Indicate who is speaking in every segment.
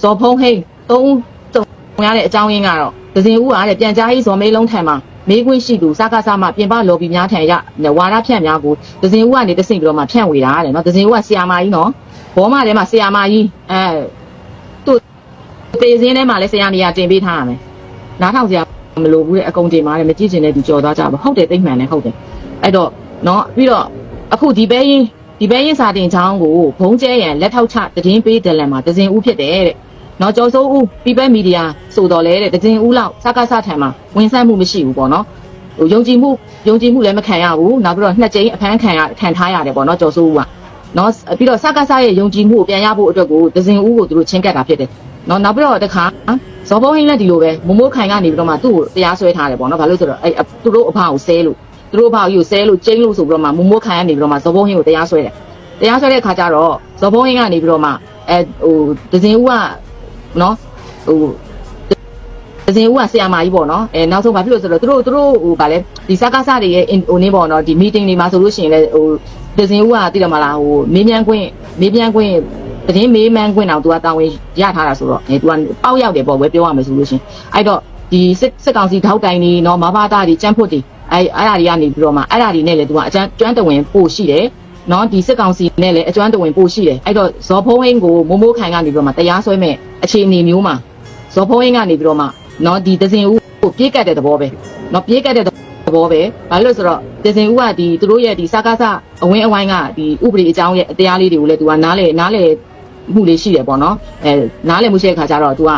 Speaker 1: ဇော်ဖုံးဟိန်းသုံးဦးတုံရတဲ့အကြောင်းရင်းကတော့ဒဇင်ဦးကတဲ့ပြန်ကြားရေးဇော်မေးလုံးထံမှာမေးခွင့်ရှိသူစကားစမှပြင်ပလော်ဘီများထံရဝါရဖြန့်များကိုဒဇင်ဦးကနေတဆင့်ပြီးတော့မှဖြန့်ဝေတာတဲ့နော်ဒဇင်ဦးကဆီယာမာကြီးနော်ဘောမထဲမှာဆီယာမာကြီးအဲသူ့တေစင်းထဲမှာလည်းဆီယာမီယာတင်ပေးထားရမယ်နားထောင်စရာမလိုဘူးတဲ့အကုန်တင်ပါတယ်မကြည့်ချင်တဲ့သူကြော်သွားကြပါဟုတ်တယ်တိတ်မှန်တယ်ဟုတ်တယ်အဲ့တော့နော်ပြီးတော့အခုဒီဘဲရင် ဒီဘဲရင်စာတင်ချောင်းကိုဘုံကျဲရန်လက်ထောက်ချတည်င်းပေးတယ်လန်မှာဒဇင်ဦးဖြစ်တယ်တဲ့နော်ကျော်စိုးဦး People Media ဆိုတော့လေတဲ့တခြင်းဦးလောက်စကားစထံမှာဝင်ဆက်မှုမရှိဘူးပေါ့နော်ဟိုယုံကြည်မှုယုံကြည်မှုလည်းမခံရဘူးနောက်ပြီးတော့နှစ်ကြိမ်အဖမ်းခံရခံထားရတယ်ပေါ့နော်ကျော်စိုးဦးကနော်ပြီးတော့စကားစရဲ့ယုံကြည်မှုကိုပြန်ရဖို့အတွက်ကိုတခြင်းဦးကိုသူတို့ချင်းကပ်တာဖြစ်တယ်နော်နောက်ပြီးတော့တခါဇော်ဘုံဟင်းလည်းဒီလိုပဲမမိုးခိုင်ကနေပြီးတော့မှသူ့ကိုတရားစွဲထားတယ်ပေါ့နော်ဘာလို့ဆိုတော့အဲ့သူတို့အဖကိုဆဲလို့ သူတို့အဖကိုဆဲလို့ကျင်းလို့ဆိုပြီးတော့မှမမိုးခိုင်ကနေပြီးတော့မှဇော်ဘုံဟင်းကိုတရားစွဲတယ်တရားစွဲတဲ့အခါကျတော့ဇော်ဘုံဟင်းကနေပြီးတော့မှအဲဟိုတခြင်းဦးကနော်ဟိုဒဇင်ဦးကဆရာမကြီးပေါ့နော်အဲနောက်ဆုံးဘာဖြစ်လို့ဆိုတော့သူတို့သူတို့ဟိုဗာလဲဒီစကားစတွေရဲ့ဟိုနင်းပေါ့နော်ဒီ meeting တွေမှာဆိုလို့ရှိရင်လည်းဟိုဒဇင်ဦးကသိတယ်မလားဟိုမေးမြန်းခွင့်မေးမြန်းခွင့်တရင်မေးမြန်းခွင့်တော့သူကတာဝန်ရထားတာဆိုတော့အဲသူကပေါက်ရောက်တယ်ပေါ့ဝဲပြောရမယ်ဆိုလို့ရှိရင်အဲ့တော့ဒီစစ်စစ်ကောင်စီထောက်တိုင်နေနော်မဘာတာတွေကြမ်းဖွတ်တွေ အဲအဲ့အရာတွေကနေပြီးတော့မှအဲ့အရာတွေနဲ့လည်းသူကအကျန်းကျွမ်းတဝင်ပို့ရှိတယ်နော်ဒီစစ်ကောင်စီနဲ့လည်းအကျွမ်းတဝင်ပို့ရှိတယ်အဲ့တော့ဇော်ဖုံးဟင်းကိုမိုးမိုးခိုင်ကနေပြီးတော့မှတရားစွဲမဲ့အခြေအနေမျိုးမှာဇော်ဖုံးဟင်းကနေပြီးတော့မှနော်ဒီဒဇင်ဦးကိုပြေးကတ်တဲ့သဘောပဲနော်ပြေးကတ်တဲ့သဘောပဲဘာလို့လဲဆိုတော့ဒဇင်ဦးကဒီသူတို့ရဲ့ဒီစကားစအဝင်းအဝိုင်းကဒီဥပဒေအကြောင်းရဲ့အတရားလေးတွေကိုလည်းသူကနားလေနားလေမှုလေးရှိတယ်ပေါ့နော်အဲနားလေမှုရှိတဲ့ခါကျတော့သူက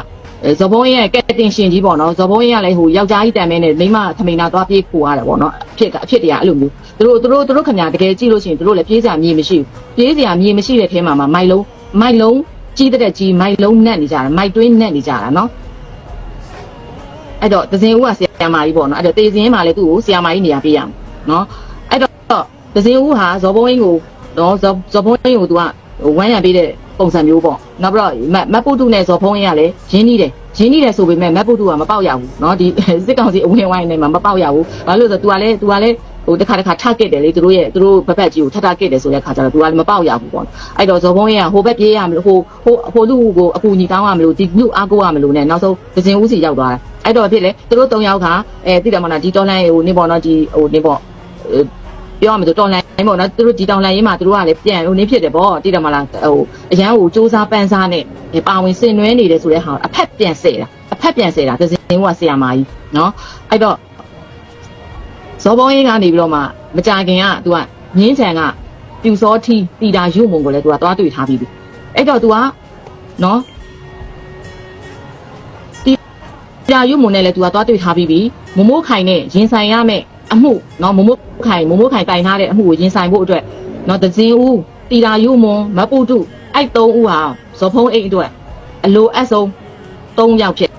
Speaker 1: ဇော်ဖုံးရဲ့ကက်တင်ရှင်ကြီးပေါ့နော်ဇော်ဖုံးရဲ့ကလည်းဟိုယောက်ျားကြီးတန်မဲနဲ့မိန်းမထမိန်နာသွားပြေးခိုးရတယ်ပေါ့နော်အဖြစ်ကအဖြစ်တရားအဲ့လိုမျိုးသူတို့သူတို့သူတို့ခင်ဗျာတကယ်ကြည့်လို့ရှိရင်သူတို့လည်းပြေးစရာမြေမရှိဘူးပြေးစရာမြေမရှိတဲ့ထဲမှာမှမိုက်လုံးမိုက်လုံးကြီးတဲ့ကြီးမိုက်လုံးနဲ့နေကြတာမိုက်တွင်းနဲ့နေကြတာနော်အဲ့တော့ဒဇင်ဦးကဆရာမကြီးပေါ့နော်အဲ့တော့တေစင်းမှာလည်းသူ့ကိုဆရာမကြီးနေရာပေးရမယ်နော်အဲ့တော့ဒဇင်ဦးဟာဇော်ဘုံအင်းကိုနော်ဇော်ဇော်ဘုံအင်းကိုသူကဝမ်းရံပေးတဲ့ ပုံစံမျိုးပေါ့နောက်ပြီးတော့မတ်မတ်ပုတုနဲ့ဇော်ဘုံအင်းကလည်းရင်းနှီးတယ်ရင်းနှီးတယ်ဆိုပေမဲ့မတ်ပုတုကမပေါက်ရဘူးเนาะဒီစစ်ကောင်စီအဝင်ဝိုင်းနေမှာမပေါက်ရဘူးဘာလို့လဲဆိုတော့ तू ကလည်း तू ကလည်းဟိုတစ်ခါတစ်ခါထကစ်တယ်လေသူတို့ရဲ့သူတို့ဘက်ဘက်ကြီးကိုထထကစ်တယ်ဆိုတဲ့ခါကျတော့ तू ကလည်းမပေါက်ရဘူးပေါ့အဲ့တော့ဇော်ဘုံရဲ့ဟိုဘက်ပြေးရမလို့ဟိုဟိုဟိုလူကိုအကူညီတောင်းရမလို့ဒီလူအားကိုးရမလို့နဲ့နောက်ဆုံးဒဇင်ဦးစီရောက်သွားတာအဲ့တော့ဖြစ်လေသူတို့၃ယောက်ကအဲသိတယ်မလားဒီတော်လိုင်းဟိုနေပေါ့နော်ဒီဟိုနေပေါ့ ပြောရမယ်ဆိုတော်လိုင်းပေါ့နော်သူတို့ဒီတောင်လိုင်းရေးမှာသူတို့ကလည်းပြန်ဟိုနေဖြစ်တယ်ပေါ့သိတယ်မလားဟိုအရန်ဟိုစူးစမ်းပန်းစားနဲ့ပါဝင်ဆင်နွှဲနေတယ်ဆိုတဲ့ဟာအဖက်ပြန်စေတာအဖက်ပြန်စေတာဒဇင်ဦးကဆရာမကြီးနော်အဲ့တော့ဇော်ဘုံရင်းကနေပြီးတော့မှမကြခင်က तू ကမြင်းချံကပြူစောထီတီတာရုံမုံကိုလည်း तू ကသွားတွေ့ထားပြီးပြီအဲ့တော့ तू ကနော်တီတာရုံမုံနဲ့လည်း तू ကသွားတွေ့ထားပြီးပြီမမိုးခိုင်နဲ့ရင်ဆိုင်ရမယ် အမှုနော်မမိုးခိုင်မမိုးခိုင်တိုင်ထားတဲ့အမှုကိုရင်ဆိုင်ဖို့အတွက်နော်ဒဇင်ဦးတီတာရုံမုံမပုတုအဲ့သုံးဦးဟာဇော်ဖုံးအိတ်အတွက်အလိုအပ်ဆုံး၃ယောက်ဖြစ်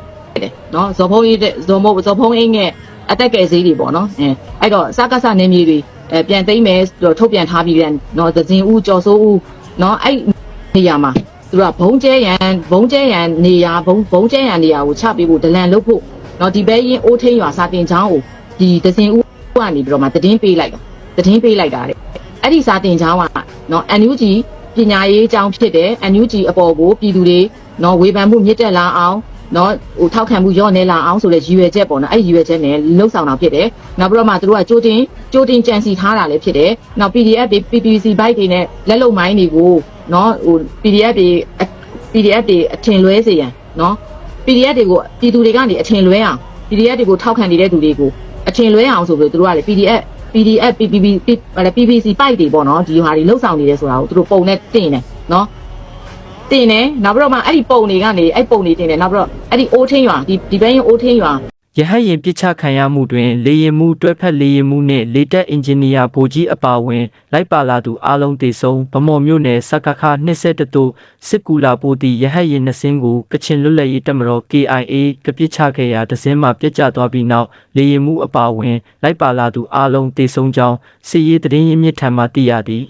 Speaker 1: တယ်နော်ဇော်ဖုံးအိတ်တဲ့ဇော်မိုးဇော်ဖုံးအိတ်နဲ့အတက်ကယ်ဈေးတွေပေါ့နော်အဲအဲ့တော့စကားစနေမြေတွေအဲပြန်သိမ်းမယ်ဆိုတော့ထုတ်ပြန်ထားပြီးပြန်နော်ဒဇင်ဦးကျော်စိုးဦးနော်အဲ့နေရာမှာသူကဘုံကျဲရန်ဘုံကျဲရန်နေရာဘုံဘုံကျဲရန်နေရာကိုချပေးဖို့ဒလန်လုပ်ဖို့နော်ဒီဘဲရင်အိုးထင်းရွာစာတင်ချောင်းကိုဒီဒဇင်ဦး ကနေပြီးတော့မှတည်င်းပေးလိုက်တာတည်င်းပေးလိုက်တာတဲ့အဲ့ဒီစာတင်ချောင်းကနော် NUG ပညာရေးအကြောင်းဖြစ်တဲ့ NUG အပေါ်ကိုပြည်သူတွေနော်ဝေဖန်မှုမြင့်တက်လာအောင်နော်ဟိုထောက်ခံမှုရော့နေလာအောင်ဆိုလဲရည်ရွယ်ချက်ပေါ့နော်အဲ့ဒီရည်ရွယ်ချက်နဲ့လှုပ်ဆောင်တာဖြစ်တယ်နောက်ပြီးတော့မှသူတို့ကကြိုတင်ကြိုတင်ကြံစီထားတာလည်းဖြစ်တယ်နောက် PDF တွေ PPC bike တွေနဲ့လက်လုံမိုင်းတွေကိုနော်ဟို PDF တွေ PDF တွေအထင်လွဲစေရန်နော် PDF တွေကိုပြည်သူတွေကနေအထင်လွဲအောင် PDF တွေကိုထောက်ခံနေတဲ့သူတွေကို အထင်လွဲအောင်ဆိုပြီးသူတို့ကလေ PDF PDF PPP PPC ပိုက်တွေပေါ့နော်ဒီဟာတွေလှုပ်ဆောင်နေတယ်ဆိုတာကိုသူတို့ပုံနဲ့တင်တယ်နော်တင်တယ်နောက်ပြီးတော့မှအဲ့ဒီပုံတွေကနေအဲ့ပုံတွေတင်တယ်နောက်ပြီးတော့အဲ့ဒီအိုးထင်းရွာဒီဒီဘဲရင်အိုးထင်းရွာ
Speaker 2: ရဟတ်ရင်ပစ်ချခံရမှုတွင်လေရင်မှုတွဲဖက်လေရင်မှုနှင့်လေတက်အင်ဂျင်နီယာဗိုလ်ကြီးအပါအဝင် လိုက်ပါလာသူအလုံးတေဆုံးဗမော်မြို့နယ်စကခ22တို့စစ်ကူလာပိုတီရဟတ်ရင်နှစင်းကိုကချင်လွတ်လပ်ရေးတပ်မတော် KIA ကပစ်ချခဲ့ရာဒဇင်းမှပြစ်ကျသွားပြီးနောက်လေရင်မှုအပါအဝင် လိုက်ပါလာသူအလုံးတေဆုံးကြောင်းစစ်ရေးသတင်းရင်းမြစ်ထံမှသိရသည်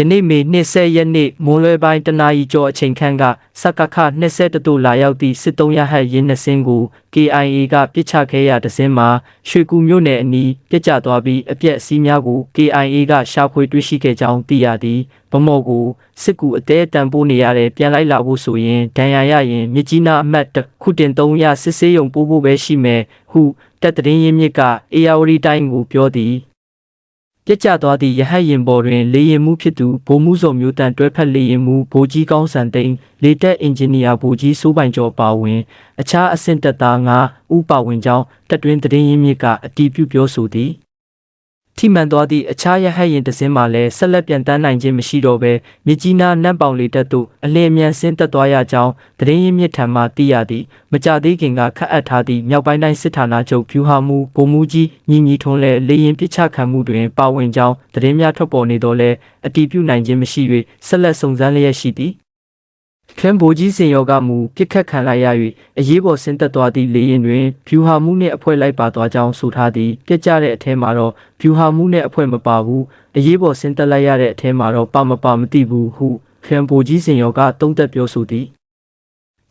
Speaker 2: ယနေ့မေ20ရက်နေ့မွန်းလွဲပိုင်းတနာရီကျော်အချိန်ခန့်ကစကခ21တို့လာရောက်သည့်စစ်တုံးရဟတ်ရင်းနှစင်းကို KIA ကပြစ်ချခဲ့ရတဲ့စင်းမှာရွှေကူမြို့နယ်အနီးပြစ်ကျသွားပြီးအပြက်စီးများကို KIA ကရှာဖွေတွေ့ရှိခဲ့ကြောင်းသိရသည်ဗမော်ကိုစစ်ကူအသေးအတန်ပိုးနေရတဲ့ပြန်လိုက်လာဖို့ဆိုရင်ဒဏ်ရာရရင်မြစ်ကြီးနားအမှတ်တစ်ခုတင်300စစ်ဆေးရုံပို့ဖို့ပဲရှိမယ်ဟုတပ်တရင်ရင်းမြစ်က ARD တိုင်းကိုပြောသည် ပြက်ကျသွားသည့်ရဟတ်ရင်ပေါ်တွင်လေရင်မှုဖြစ်သူဗိုလ်မှုစုံမျိုးတန်တွဲဖက်လေရင်မှုဗိုလ်ကြီးကောင်းစံသိန်းလေတက်အင်ဂျင်နီယာဗိုလ်ကြီးစိုးပိုင်ကျော်ပါဝင် အခြားအဆင့်တက်သားငါဥပါဝင်ကြောင်းတက်တွင်တရင်ရင်းမြစ်ကအတီးပြုပြောဆိုသည် ထိမှန်သွားသည့်အခြားရဟတ်ရင်တစ်စင်းမှလည်းဆက်လက်ပြန်တန်းနိုင်ခြင်းမရှိတော့ဘဲမြစ်ကြီးနားနတ်ပေါင်လေတက်သို့အလင်းအမြန်ဆင်းတက်သွားရကြောင်းတရင်ရင်းမြစ်ထံမှသိရသည်မကြသေးခင်ကခတ်အပ်ထားသည့်မြောက်ပိုင်းတိုင်းစစ်ဌာနချုပ်ဖြူဟာမှုဗိုလ်မှူးကြီးညီညီထွန်းလည်းလေရင်ပစ်ချခံမှုတွင်ပါဝင်ကြောင်းသတင်းများထွက်ပေါ်နေတော့လဲအတီးပြုနိုင်ခြင်းမရှိ၍ဆက်လက်စုံစမ်းလျက်ရှိသည် ခရမ်ဘိုကြီးစင်ရောကမူပြစ်ခတ်ခံလိုက်ရ၍အရေးပေါ်ဆင်းသက်သွားသည့်လေရင်တွင်ဖြူဟာမှုနှင့်အဖွဲ့လိုက်ပါသွားကြောင်းဆိုထားသည်ပြက်ကြတဲ့အထဲမှာတော့ဖြူဟာမှုနှင့်အဖွဲ့မပါဘူးအရေးပေါ်ဆင်းသက်လိုက်ရတဲ့အထဲမှာတော့ပါမပါမသိဘူးဟုခရမ်ဘိုကြီးစင်ရောကသုံးသက်ပြောဆိုသည်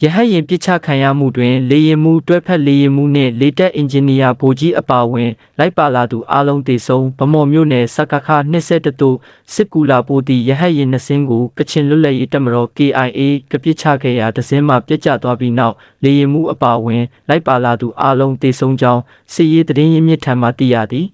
Speaker 2: ရဟတ်ရင်ပစ်ချခံရမှုတွင်လေရင်မှုတွဲဖက်လေရင်မှုနှင့်လေတက်အင်ဂျင်နီယာဗိုလ်ကြီးအပါအဝင်လိုက်ပါလာသူအလုံးတေဆုံးဗမော်မြို့နယ်စကခ22တို့စစ်ကူလာပို့သည့်ရဟတ်ရင်နှစင်းကိုကချင်လွတ်လပ်ရေးတပ်မတော် KIA ကပစ်ချခဲ့ရာတစင်းမှပြစ်ကျသွားပြီးနောက်လေရင်မှုအပါအဝင်လိုက်ပါလာသူအလုံးတေဆုံးကြောင်းစစ်ရေးသတင်းရင်းမြစ်ထံမှသိရသည်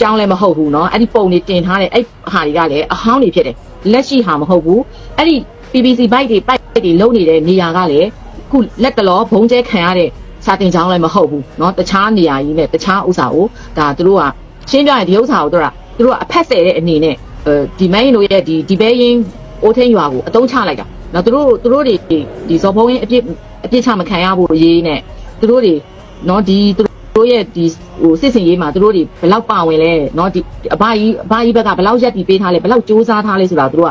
Speaker 1: ကြောင်းလည်းမဟုတ်ဘူးเนาะအဲ့ဒီပုံတွေတင်ထားတဲ့အဲ့ဟာတွေကလည်းအဟောင်းတွေဖြစ်တယ်လက်ရှိဟာမဟုတ်ဘူးအဲ့ဒီ PPC ဘိုက်တွေပိုက်တွေလုံနေတဲ့နေရာကလည်းခုလက်တလောဘုံကျဲခံရတဲ့စာတင်ကြောင်းလည်းမဟုတ်ဘူးเนาะတခြားနေရာကြီးနဲ့တခြားဥစ္စာကိုဒါသူတို့ကရှင်းပြရင်ဒီဥစ္စာကိုတို့ကသူတို့ကအဖက်ဆယ်တဲ့အနေနဲ့အဲဒီမိုင်းတို့ရဲ့ဒီဒီဘဲရင်အိုးထင်းရွာကိုအတုံးချလိုက်တာเนาะသူတို့သူတို့တွေဒီဇော်ဘုံရင်အပြစ်အပြစ်ချမခံရဘူးရေးနဲ့သူတို့တွေเนาะဒီသူတို့ တို့ရဲ့ဒီဟိုစစ်စင်ရေးမှာတို့တွေဘယ်လောက်ပါဝင်လဲเนาะဒီအဘကြီးအဘကြီးဘက်ကဘယ်လောက်ရက်တီပေးထားလဲဘယ်လောက်စူးစမ်းထားလဲဆိုတာတို့က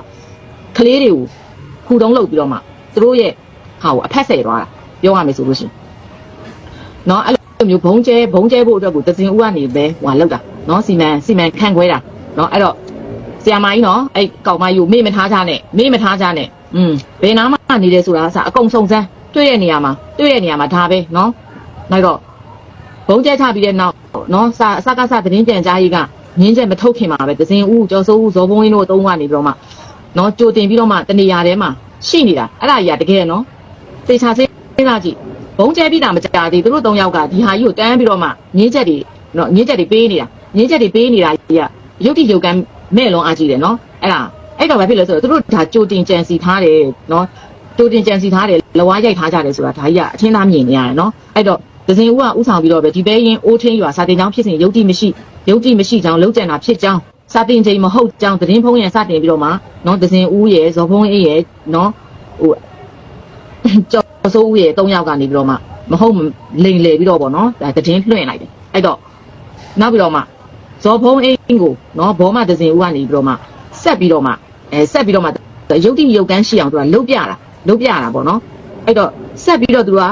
Speaker 1: ကလေးတွေကို ခုတုံးလုပ်ပြီးတော့မှသူတို့ရဲ့ဟာကိုအဖက်ဆယ်သွားတာပြောရမယ်ဆိုလို့ရှိရင်နော်အဲ့လိုမျိုးဘုံကျဲဘုံကျဲဖို့အတွက်ကိုတစင်ဦးကနေပဲဟိုဟာလောက်တာနော်စီမံစီမံခန့်ခွဲတာနော်အဲ့တော့ဆရာမကြီးနော်အဲ့ကောင်မကြီးကိုမေ့မထားကြနဲ့မေ့မထားကြနဲ့อืมဘယ်နာမှနေတယ်ဆိုတာအစအကုန်စုံစမ်းတွေ့တဲ့နေရာမှာတွေ့တဲ့နေရာမှာဒါပဲနော်နောက်တော့ဘုံကျဲချပြီးတဲ့နောက်နော်စာအစကစသတင်းကြံကြားရေးကငင်းချက်မထုတ်ခင်မှာပဲတစင်ဦးကျော်စိုးဦးဇော်ဘုံရင်းတို့အုံကနေပြီးတော့မှ နော်ကြိုတင်ပြီးတော့မှတနေရာထဲမှာရှိနေတာအဲ့ဒါကြီးကတကယ်နော်သေချာစေးစားကြည့်ဘုံကျဲပြီးတာမကြသေးသူတို့၃ယောက်ကဒီဟာကြီးကိုတန်းပြီးတော့မှငင်းချက်တွေနော်ငင်းချက်တွေပေးနေတာငင်းချက်တွေပေးနေတာကြီးကရုပ်တိရုပ်ကမ်းမဲ့လွန်အားကြီးတယ်နော်အဲ့ဒါအဲ့တော့ဘာဖြစ်လဲဆိုတော့သူတို့ဒါကြိုတင်ကြံစီထားတယ်နော်ကြိုတင်ကြံစီထားတယ်လဝါရိုက်ထားကြတယ်ဆိုတာဒါကြီးကအထင်းသားမြင်နေရတယ်နော်အဲ့တော့ဒဇင်ဦးကဥဆောင်ပြီးတော့ပဲဒီဘဲရင်အိုးထင်းရွာစာတင်ကျောင်းဖြစ်စဉ်ယုတ်တိမရှိယုတ်တိမရှိကြောင်းလုံးကျန်တာဖြစ်ကြောင်း စာတင်ချိန်မဟုတ်ကြောင်းသတင်းဖုံးရစတင်ပြီးတော့မှနော်ဒဇင်ဦးရဲ့ဇော်ဖုံးအေးရဲ့နော်ဟိုကျော်စိုးဦးရဲ့၃ယောက်ကနေပြီးတော့မှမဟုတ်လိန်လေပြီးတော့ပေါ့နော်ဒါသတင်းလွှင့်လိုက်တယ်အဲ့တော့နောက်ပြီးတော့မှဇော်ဖုံးအေးကိုနော်ဘောမဒဇင်ဦးကနေပြီးတော့မှဆက်ပြီးတော့မှအဲဆက်ပြီးတော့မှယုတ်တိယုတ်ကန်းရှိအောင်သူကလုတ်ပြတာလုတ်ပြတာပေါ့နော်အဲ့တော့ဆက်ပြီးတော့သူက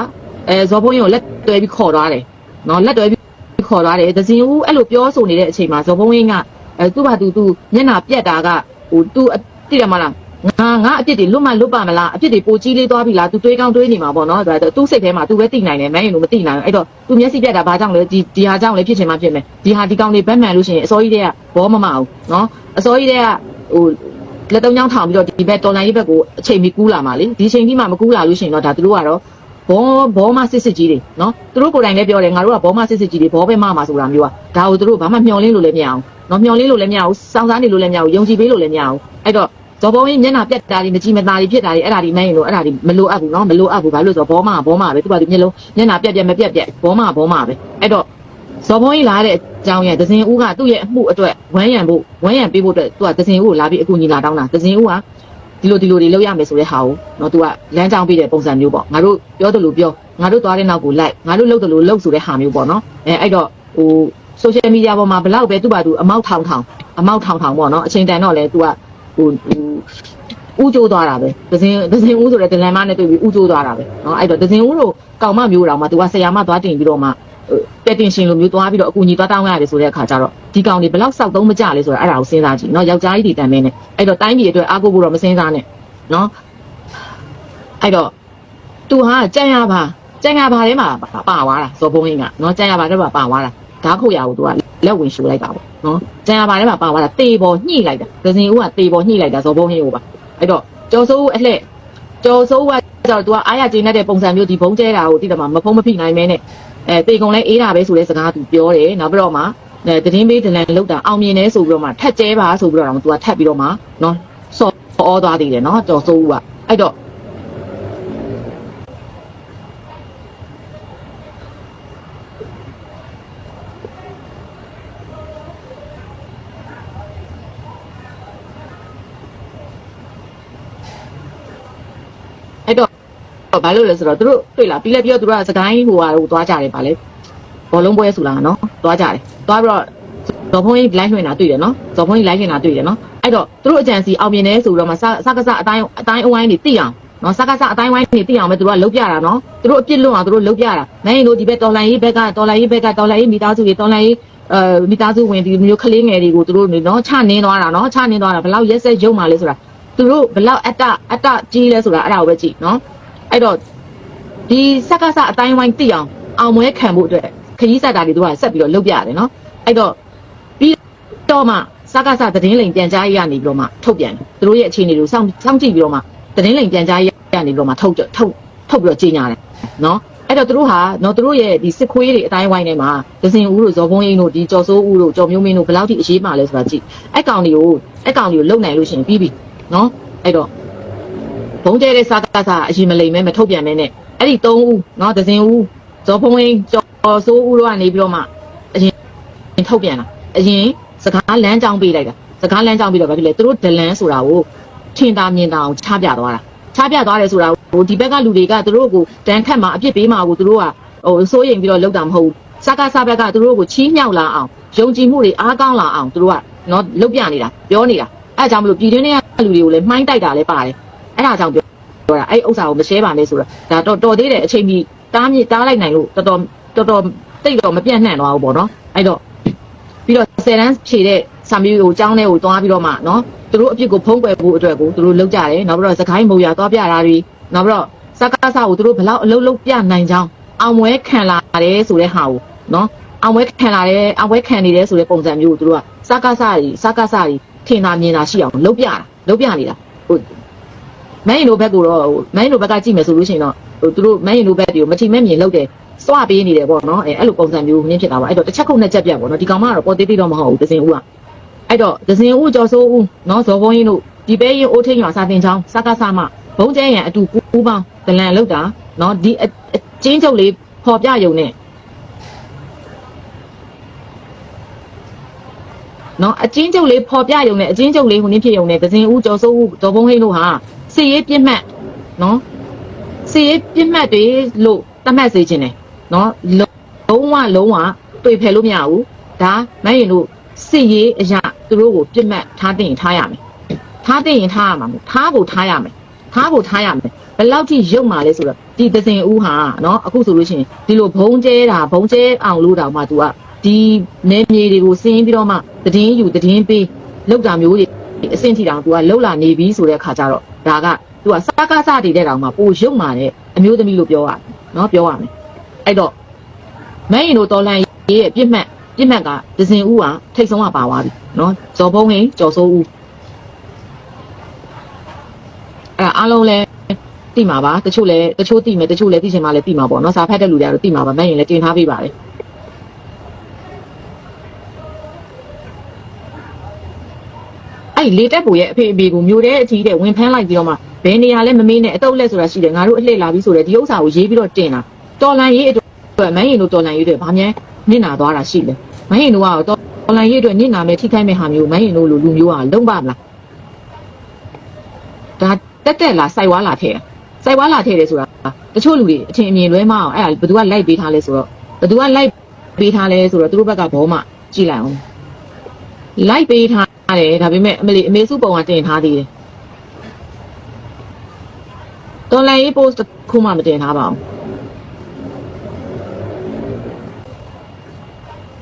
Speaker 1: အဲဇော်ဖုံးရင်ကိုလက်တွဲပြီးခေါ်သွားတယ်နော်လက်တွဲပြီးခေါ်သွားတယ်ဒဇင်ဦးအဲ့လိုပြောဆိုနေတဲ့အချိန်မှာဇော်ဖုံးရင်က အဲသူ့ဘာသူသူမျက်နှာပြက်တာကဟိုသူသိတယ်မလားငါငါအပြစ်တွေလွတ်မလွတ်ပါမလားအပြစ်တွေပိုကြီးလေးသွားပြီလားသူတွေးကောင်းတွေးနေမှာပေါ့နော်ဒါသူ့စိတ်ထဲမှာသူပဲသိနိုင်တယ်မင်းရင်လို့မသိနိုင်ဘူးအဲ့တော့သူမျက်စိပြက်တာဘာကြောင့်လဲဒီဒီဟာကြောင့်လဲဖြစ်ချင်မှဖြစ်မယ်ဒီဟာဒီကောင်လေးဘက်မှန်လို့ရှိရင်အစောကြီးတွေကဘောမမအောင်နော်အစောကြီးတွေကဟိုလက်တုံးချောင်းထောင်ပြီးတော့ဒီဘက်တော်လိုင်းရေးဘက်ကိုအချိန်မီကူးလာမှာလေဒီချိန်ကြီးမှမကူးလာလို့ရှိရင်တော့ဒါသူတို့ကတော့ဘောဘောမစစ်စစ်ကြီးတွေနော်သူတို့ကိုယ်တိုင်လည်းပြောတယ်ငါတို့ကဘောမစစ်စစ်ကြီးတွေဘောပဲမမှာဆိုတာမျိုးอ่ะဒါကိုသူတို့ဘာမှမျှော်လင့်လို့လည်းမရအောင် နော်မျှော်လင့်လို့လည်းမရဘူးစောင့်စားနေလို့လည်းမရဘူးယုံကြည်ပေးလို့လည်းမရဘူးအဲ့တော့ဇော်ဘုံကြီးမျက်နှာပြက်တာတွေမကြည့်မသားတွေဖြစ်တာတွေအဲ့ဒါတွေနိုင်ရင်လို့အဲ့ဒါတွေမလိုအပ်ဘူးနော်မလိုအပ်ဘူးဘာလို့လဲဆိုတော့ဘောမကဘောမပဲသူကဒီမျက်လုံးမျက်နှာပြက်ပြက်မပြက်ပြက်ဘောမကဘောမပဲအဲ့တော့ဇော်ဘုံကြီးလာတဲ့အကြောင်းရဲ့ဒဇင်ဦးကသူ့ရဲ့အမှုအတွက်ဝမ်းရံဖို့ဝမ်းရံပေးဖို့အတွက်သူကဒဇင်ဦးကိုလာပြီးအကူညီလာတောင်းတာဒဇင်ဦးကဒီလိုဒီလိုတွေလုပ်ရမယ်ဆိုတဲ့ဟာကိုနော်သူကလမ်းကြောင်းပေးတဲ့ပုံစံမျိုးပေါ့ငါတို့ပြောတယ်လို့ပြောငါတို့သွားတဲ့နောက်ကိုလိုက်ငါတို့လုပ်တယ်လို့လုပ်ဆိုတဲ့ဟာမျိုးပေါ့နော်အဲအဲ့တော့ဟို social media ပေါ်မှာဘလောက်ပဲသူ့ဘာသူအမောက်ထောင်ထောင်အမောက်ထောင်ထောင်ပေါ့နော်အချိန်တန်တော့လဲသူကဟိုဟိုဥကျိုးသွားတာပဲဒဇင်ဒဇင်ဦးဆိုတဲ့ဒလန်မနဲ့တွေ့ပြီးဥကျိုးသွားတာပဲเนาะအဲ့တော့ဒဇင်ဦးတို့ကောင်မမျိုးတောင်မှသူကဆရာမသွားတင်ပြီးတော့မှဟို တက်တင်ရှင်လိုမျိုးသွားပြီးတော့အကူအညီသွားတောင်းရတယ်ဆိုတဲ့အခါကျတော့ဒီကောင်တွေဘလောက်စောက်သုံးမကြလဲဆိုတာအဲ့ဒါကိုစဉ်းစားကြည့်နော်ယောက်ျားကြီးတွေတန်မင်းနဲ့အဲ့တော့တိုင်းပြည်အတွက်အားကိုးဖို့တော့မစဉ်းစားနဲ့နော်အဲ့တော့သူဟာကြံ့ရပါကြံ့ရပါထဲမှာပါပါသွားတာဇော်ဘုံဟင်းကနော်ကြံ့ရပါထဲမှာပါသွားတာ ဓာခုတ်ရကိုသူကလက်ဝင်ရှူလိုက်တာပေါ့နော်ကျန်ရပါထဲမှာပါသွားတာတေပေါ်ညှိလိုက်တာဒဇင်ဦးကတေပေါ်ညှိလိုက်တာဇော်ဘုံဟင်းကိုပါအဲ့တော့ကျော်စိုးဦးအလှဲ့ကျော်စိုးဦးကကျတော့သူကအားရကျေနပ်တဲ့ပုံစံမျိုးဒီဘုံကျဲတာကိုသိတယ်မှာမဖုံးမဖိနိုင်မဲနဲ့အဲတေကုံလဲအေးတာပဲဆိုတဲ့စကားသူပြောတယ်နောက်ပြီးတော့မှအဲတည်င်းပေးဒလန်လောက်တာအောင်မြင်နေဆိုပြီးတော့မှထက်ကျဲပါဆိုပြီးတော့တော့သူကထက်ပြီးတော့မှနော်စော်အောသွားသေးတယ်နော်ကျော်စိုးဦးကအဲ့တော့ ဘာလို့လဲဆိုတော့သူတို့တွေ့လားပြီးလဲပြီးတော့သူတို့ကစကိုင်းဟိုဟာဟိုသွားကြတယ်ဗာလဲဘောလုံးပွဲဆိုလားနော်သွားကြတယ်သွားပြီးတော့ဇော်ဖုန်းကြီး live လွှင့်တာတွေ့တယ်နော်ဇော်ဖုန်းကြီး live လွှင့်တာတွေ့တယ်နော်အဲ့တော့သူတို့အကြံစီအောင်မြင်နေဆိုတော့မှစစကစအတိုင်းအတိုင်းအဝိုင်းနေသိအောင်နော်စကစအတိုင်းဝိုင်းနေသိအောင်ပဲသူတို့ကလုတ်ပြတာနော်သူတို့အပြစ်လွတ်အောင်သူတို့လုတ်ပြတာမင်းတို့ဒီဘက်တော်လိုင်းရေးဘက်ကတော်လိုင်းရေးဘက်ကတော်လိုင်းရေးမိသားစုတွေတော်လိုင်းရေးအဲမိသားစုဝင်ဒီမျိုးကလေးငယ်တွေကိုသူတို့နော်ချနင်းသွားတာနော်ချနင်းသွားတာဘယ်လောက်ရက်စက်ရုံမှလဲဆိုတာသူတို့ဘယ်လောက်အတ္တအတ္တကြီးလဲဆိုတာအဲ့ဒါကိုပဲကြည့်နော် အဲ့တော့ဒီစက်ကစအတိုင်းဝိုင်းတိအောင်အောင်မွဲခံဖို့အတွက်ခရီးဆက်တာတွေတို့ကဆက်ပြီးတော့လုပ်ပြရတယ်နော်အဲ့တော့ပြီးတော့မှစက်ကစသတင်းလိမ်ပြန်ကြားရေးကနေပြီးတော့မှထုတ်ပြန်တယ်သူတို့ရဲ့အခြေအနေတွေကိုစောင့်စောင့်ကြည့်ပြီးတော့မှသတင်းလိမ်ပြန်ကြားရေးကနေပြီးတော့မှထုတ်ကြထုတ်ထုတ်ပြီးတော့ကြီးညာတယ်နော်အဲ့တော့သူတို့ဟာနော်သူတို့ရဲ့ဒီစစ်ခွေးတွေအတိုင်းဝိုင်းထဲမှာဒဇင်ဦးတို့ဇော်ဘုံရင်တို့ဒီကျော်စိုးဦးတို့ကျော်မျိုးမင်းတို့ဘယ်လောက်ထိအရေးပါလဲဆိုတာကြည့်အဲ့ကောင်တွေကိုအဲ့ကောင်တွေကိုလုံနိုင်လို့ရှိရင်ပြီးပြီနော်အဲ့တော့ ဘုံကျဲတဲ့စားကစားအရင်မလိမ့်မဲမထုတ်ပြန်မဲနဲ့အဲ့ဒီ၃ဦးနော်ဒဇင်ဦးဇော်ဖုံးဝင်းကျော်စိုးဦးတို့ကနေပြီးတော့မှအရင်ထုတ်ပြန်တာအရင်စကားလမ်းကြောင်းပေးလိုက်တာစကားလမ်းကြောင်းပြီးတော့ဘာဖြစ်လဲသူတို့ဒလန်ဆိုတာကိုထင်တာမြင်တာအောင်ချပြသွားတာချပြသွားတယ်ဆိုတာကိုဒီဘက်ကလူတွေကသူတို့ကိုတန်းခတ်မှာအပြစ်ပေးမှာကိုသူတို့ကဟိုစိုးရိမ်ပြီးတော့လုပ်တာမဟုတ်ဘူးစကားစားဘက်ကသူတို့ကိုချီးမြှောက်လာအောင်ယုံကြည်မှုတွေအားကောင်းလာအောင်သူတို့ကနော်လုပ်ပြနေတာပြောနေတာအဲအကြောင်းမလို့ပြည်တွင်းထဲကလူတွေကိုလည်းမှိုင်းတိုက်တာလည်းပါတယ် အဲ့ဒါကြောင့်ပြောပြောတာအဲ့ဥစ္စာကိုမ share ပါနဲ့ဆိုတော့ဒါတော့တော်သေးတယ်အချိန်ကြီးတားမြစ်တားလိုက်နိုင်လို့တော်တော်တော်တော်တိတ်တော့မပြတ်နှံ့သွားဘူးပေါ့နော်အဲ့တော့ပြီးတော့ဆယ်တန်းဖြေတဲ့စာမျိုးကိုကျောင်းထဲကိုသွားပြီးတော့မှနော်သူတို့အပြစ်ကိုဖုံးကွယ်ဖို့အတွက်ကိုသူတို့လုပ်ကြတယ်နောက်ပြီးတော့စကိုင်းမုံရသွားပြတာတွေနောက်ပြီးတော့စကားစားကိုသူတို့ဘယ်လောက်အလုပ်လုပ်ပြနိုင်ကြောင်းအောင်ပွဲခံလာတယ်ဆိုတဲ့ဟာကိုနော်အောင်ပွဲခံလာတယ်အောင်ပွဲခံနေတယ်ဆိုတဲ့ပုံစံမျိုးကိုသူတို့ကစကားစားတွေစကားစားတွေထင်သာမြင်သာရှိအောင်လုပ်ပြတာလုပ်ပြနေတာဟို မန်ယူလိုဘက်ကိုတော့ဟိုမန်ယူလိုဘက်ကကြည့်မယ်ဆိုလို့ရှိရင်တော့ဟိုသူတို့မန်ယူလိုဘက်တွေကိုမချီမဲ့မြင်လောက်တယ်စွပေးနေတယ်ပေါ့နော်အဲအဲ့လိုပုံစံမျိုးနင်းဖြစ်တာပါအဲ့တော့တစ်ချက်ခုနှစ်ချက်ပြတ်ပေါ့နော်ဒီကောင်မကတော့ပေါ်သေးသေးတော့မဟုတ်ဘူးဒဇင်ဦးကအဲ့တော့ဒဇင်ဦးကျော်စိုးဦးနော်ဇော်ဘုံကြီးတို့ဒီပဲရင်အိုးထင်းရွာစာတင်ချောင်းစကားစမဘုံကျဲရန်အတူပူးပေါင်းဒလန်လောက်တာနော်ဒီအအကျင်းချုပ်လေးပေါ်ပြယုံနဲ့နော်အချင်းချုပ်လေးပေါ်ပြယုံနဲ့အချင်းချုပ်လေးဟိုနင်းဖြစ်ယုံနဲ့ဒဇင်ဦးကျော်စိုးဦးဒေါ်ဘုံဟိန်းတို့ဟာ စီရေးပြစ်မှတ်နော်စီရေးပြစ်မှတ်တွေလို့သတ်မှတ်စေခြင်းတယ်နော်လုံးဝလုံးဝတွေ့ဖယ်လို့မရဘူးဒါမရင်တို့စီရေးအရာသူတို့ကိုပြစ်မှတ်ထားတင်ထားရမယ်ထားတင်ရင်ထားရမှာမဟုတ်ထားကိုထားရမယ်ထားကိုထားရမယ်ဘယ်လောက်ထိရုပ်မာလဲဆိုတော့ဒီဒဇင်ဦးဟာနော်အခုဆိုလို့ရှိရင်ဒီလိုဘုံကျဲတာဘုံကျဲအောင်လို့တောင်မှ तू ကဒီနေမြေတွေကိုစင်းပြီးတော့မှတည်င်းယူတည်င်းပေးလောက်တာမျိုးတွေ အဆင့်ထိတောင် तू ကလှုပ်လာနေပြီဆိုတဲ့အခါကျတော့ဒါက तू ကစကားစတည်တဲ့တောင်မှပိုရုပ်မာတဲ့အမျိုးသမီးလို့ပြောရနော်ပြောရမယ်အဲ့တော့မင်းရင်တို့တော်လန်ရေးရဲ့ပြစ်မှတ်ပြစ်မှတ်ကဒဇင်ဦးကထိတ်ဆုံးကပါသွားပြီနော်ဇော်ဘုံဟင်းကျော်စိုးဦးအဲ့ဒါအားလုံးလဲတိမှာပါတချို့လဲတချို့တိမယ်တချို့လဲသိချင်မှလဲတိမှာပေါ့နော်စာဖတ်တဲ့လူတွေကတော့တိမှာပါမင်းရင်လဲတင်ထားပေးပါလေ အဲ့လေတက်ပူရဲ့အဖေအဖေကိုမျိုးတဲ့အကြီးတဲ့ဝင်ဖမ်းလိုက်ပြီးတော့မှဘယ်နေရာလဲမမေးနဲ့အတုပ်လက်ဆိုတာရှိတယ်ငါတို့အလှည့်လာပြီးဆိုတဲ့ဒီဥစ္စာကိုရေးပြီးတော့တင်တာတော်လန်ရေးအတွက်မင်းရင်တို့တော်လန်ရေးအတွက်ဗာမြန်နစ်နာသွားတာရှိတယ်မင်းရင်တို့ကတော့တော်လန်ရေးအတွက်နစ်နာမဲ့ထိခိုက်မဲ့ဟာမျိုးမင်းရင်တို့လိုလူမျိုးကလုံးပါမလားဒါတက်တက်လာစိုက်ဝါလာထဲစိုက်ဝါလာထဲတယ်ဆိုတာတချို့လူတွေအချင်းအမြင်လွဲမအောင်အဲ့ဒါဘယ်သူကလိုက်ပေးထားလဲဆိုတော့ဘယ်သူကလိုက်ပေးထားလဲဆိုတော့သူတို့ဘက်ကဘောမှကြည့်လိုက်အောင် လိုက်ပေးထားတယ်ဒါပေမဲ့အမလီအမေစုပုံကတင်ထားသေးတယ်တော်လိုင်းရေး post တစ်ခုမှမတင်ထားပါဘူး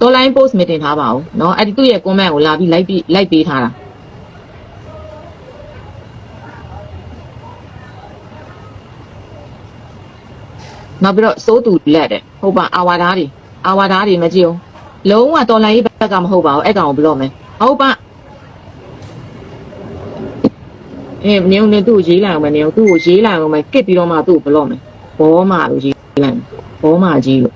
Speaker 1: တော်လိုင်း post မတင်ထားပါဘူးเนาะအဲ့ဒီသူ့ရဲ့ comment ကိုလာပြီး like ပြီး like ပေးထားတာနောက်ပြီးတော့စိုးတူလက်တဲ့ဟုတ်ပါအာဝါသားတွေအာဝါသားတွေမကြည့်အောင် လုံးဝတော်လိုင်းရေးဘက်ကမဟုတ်ပါဘူးအဲ့ကောင်ကိုဘလော့မယ်ဟုတ်ပါအေးနေုံနဲ့သူ့ကိုရေးလိုက်အောင်မယ်နေုံသူ့ကိုရေးလိုက်အောင်မယ်ကစ်ပြီးတော့မှသူ့ကိုဘလော့မယ်ဘောမလို့ရေးလိုက်မယ်ဘောမကြီးလို့